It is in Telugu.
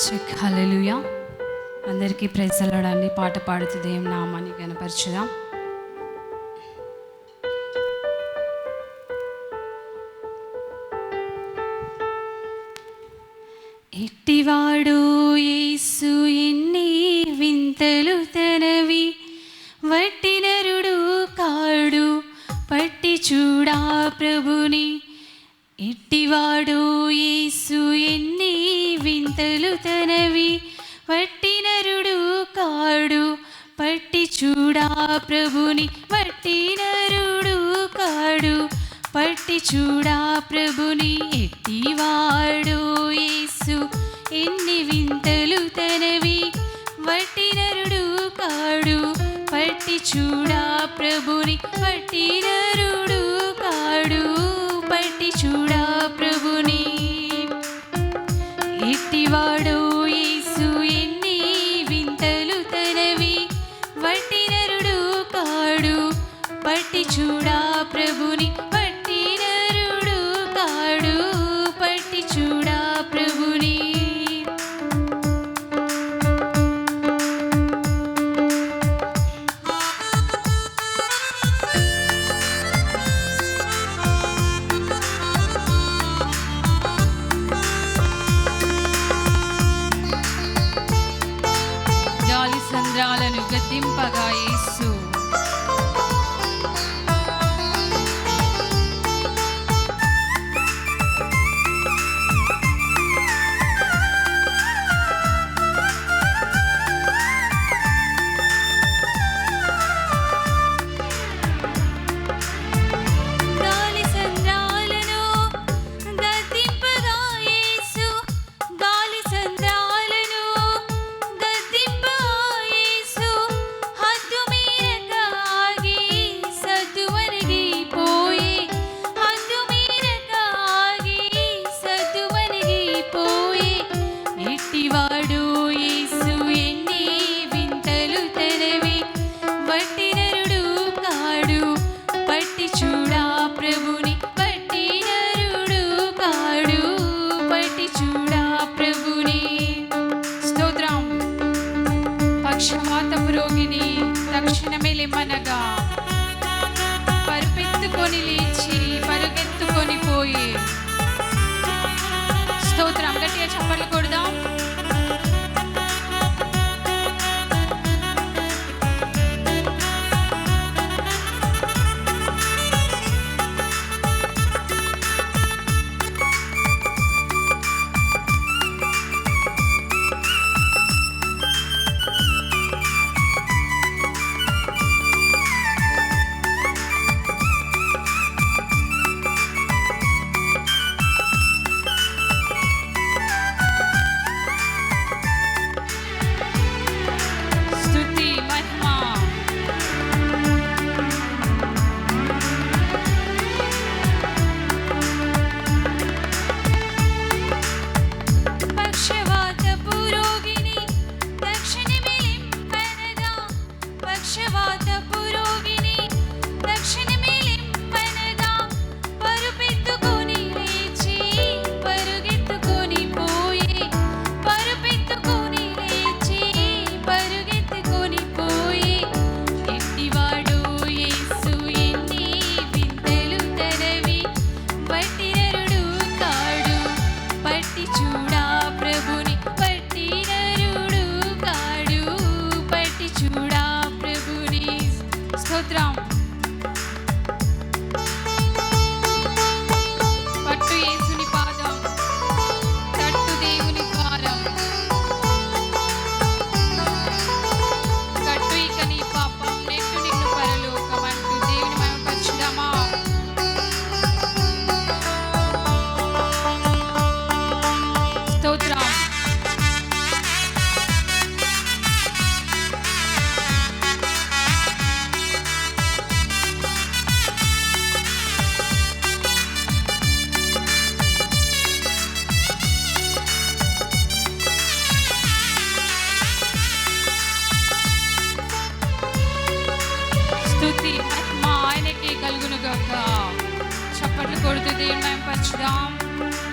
చెక్ హల్లెలూయా. అందరికీ ప్రైజలాడండి పాట పాడుతూ దేవుని నామాన్ని కనపరచుదాం ఎట్టివాడు యేసు ఎన్ని వింతలు తనవి. వట్టినరుడు కాడు పట్టి చూడా ప్రభుని. ఎట్టివాడు యేసు ఎన్ని తలుతనవి. తనవి వట్టినరుడు కాడు పట్టి చూడా ప్రభుని. వట్టినరుడు కాడు పట్టి చూడా ప్రభుని. ఎట్టివాడు యేసు ఎన్ని వింతలు తనవి. వట్టినరుడు కాడు పట్టి చూడా ప్రభుని. వట్టినరుడు కాడు పట్టి చూడా ప్రభు గాలి గద్దింపగా యేసు. పక్షవాతపు రోగిని తక్షణమే లేమనగా పరిపెత్తుకొని Dear Member Chidam.